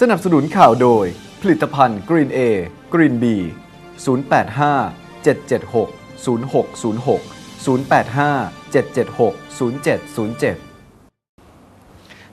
สนับสนุนข่าวโดย ผลิตภัณฑ์ Green A Green B 085 776 0606 085 776 0707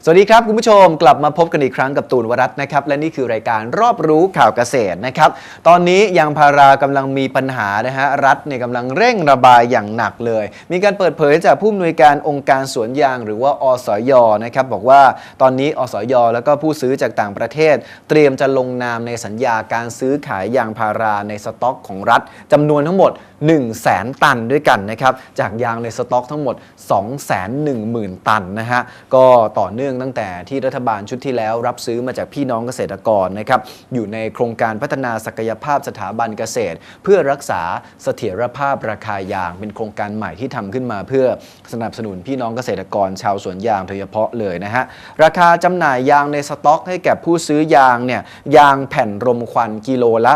สวัสดีครับ คุณผู้ชมกลับมาพบกันอีกครั้งกับตูนวรัตน์นะครับ และนี่คือรายการรอบรู้ข่าวเกษตรนะครับ ตอนนี้ยางพารากำลังมีปัญหานะฮะรัฐเนี่ยกำลังเร่งระบายอย่างหนักเลย มีการเปิดเผยจากผู้อำนวยการองค์การสวนยาง หรือว่าอสอยนะครับบอกว่าตอนนี้อสอยแล้วก็ผู้ซื้อจากต่างประเทศ เตรียมจะลงนามในสัญญาการซื้อขายยางพาราในสต็อกของรัฐจำนวนทั้งหมด 1 0 0 0 0แสนตันด้วยกันนะครับจากยางในสต็อกทั้งหมด 2 1 0 0 0 0 ตันนะฮะก็ต่อเนื่องตั้งแต่ที่รัฐบาลชุดที่แล้วรับซื้อมาจากพี่น้องเกษตรกรนะครับอยู่ในโครงการพัฒนาศักยภาพสถาบันเกษตร เพื่อรักษาเสถียรภาพราคายาง เป็นโครงการใหม่ที่ทำขึ้นมา เพื่อสนับสนุนพี่น้องเกษตรกรชาวสวนยางโดยเฉพาะเลยนะฮะราคาจำหน่ายยางในสต็อก ให้แก่ผู้ซื้อยางเนี่ยยางแผ่นรมควันกิโลละ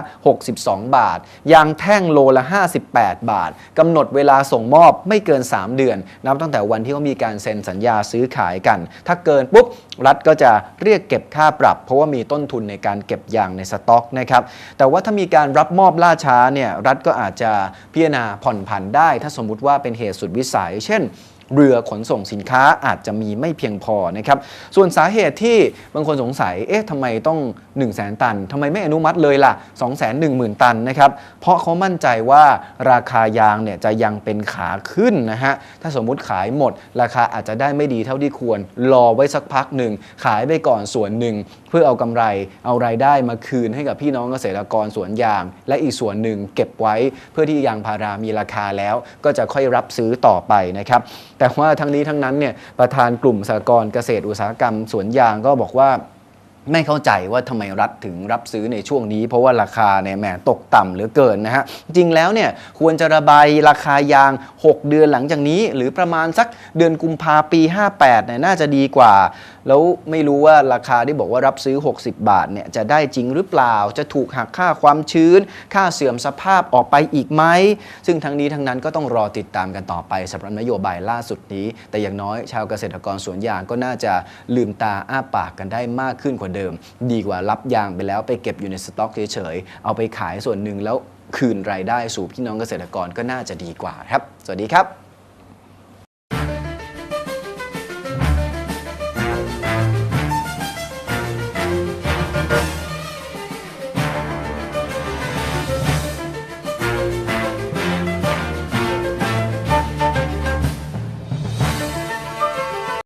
62 บาท ยางแท่งโลละ 58 บาทกำหนดเวลาส่งมอบไม่เกิน 3 เดือน นับตั้งแต่วันที่เขามีการเซ็นสัญญาซื้อขายกัน ถ้าเกินปุ๊บรัฐก็จะเรียกเก็บค่าปรับ เพราะว่ามีต้นทุนในการเก็บยางในสต็อกนะครับแต่ว่าถ้ามีการรับมอบล่าช้าเนี่ยรัฐก็อาจจะพิจารณาผ่อนผันได้ ถ้าสมมุติว่าเป็นเหตุสุดวิสัย เช่น เรือขนส่งสินค้าอาจจะมีไม่เพียงพอนะครับ ส่วนสาเหตุที่บางคนสงสัย เอ๊ะทำไมต้อง 1 0 0 0 0แตันทำไมไม่อนุมัติเลยล่ะ 2 1 0 0 0 0 ตันนะครับ เพราะเขามั่นใจว่าราคายางเนี่ยจะยังเป็นขาขึ้นนะฮะ ถ้าสมมุติขายหมด ราคาอาจจะได้ไม่ดีเท่าที่ควร รอไว้สักพักหนึ่ง ขายไปก่อนส่วนหนึ่ง เพื่อเอากำไร เอารายได้มาคืนให้กับพี่น้องเกษตรกรสวนยาง และอีกส่วนหนึ่งเก็บไว้ เพื่อที่ยางพารามีราคาแล้ว ก็จะค่อยรับซื้อต่อไปนะครับแต่ว่าทั้งนี้ทั้งนั้นเนี่ยประธานกลุ่มสหกรณ์เกษตรอุตสาหกรรมสวนยางก็บอกว่าไม่เข้าใจว่าทำไมรัฐถึงรับซื้อในช่วงนี้ เพราะว่าราคาเนี่ยแหมตกต่ำเหลือเกินนะฮะ จริงแล้วเนี่ยควรจะระบายราคายาง 6 เดือนหลังจากนี้ หรือประมาณสักเดือนกุมภาปี 58เนี่ยน่าจะดีกว่า แล้วไม่รู้ว่าราคาที่บอกว่ารับซื้อ 60 บาทเนี่ยจะได้จริงหรือเปล่า จะถูกหักค่าความชื้น ค่าเสื่อมสภาพออกไปอีกไหม ซึ่งทั้งนี้ทั้งนั้นก็ต้องรอติดตามกันต่อไปสำหรับนโยบายล่าสุดนี้ แต่อย่างน้อยชาวเกษตรกรสวนยางก็น่าจะลืมตาอ้าปากกันได้มากขึ้นกว่าเดิม ดีกว่ารับยางไปแล้วไปเก็บอยู่ในสต็อกเฉยๆเอาไปขายส่วนหนึ่งแล้วคืนรายได้สู่พี่น้องเกษตรกรก็น่าจะดีกว่าครับ สวัสดีครับ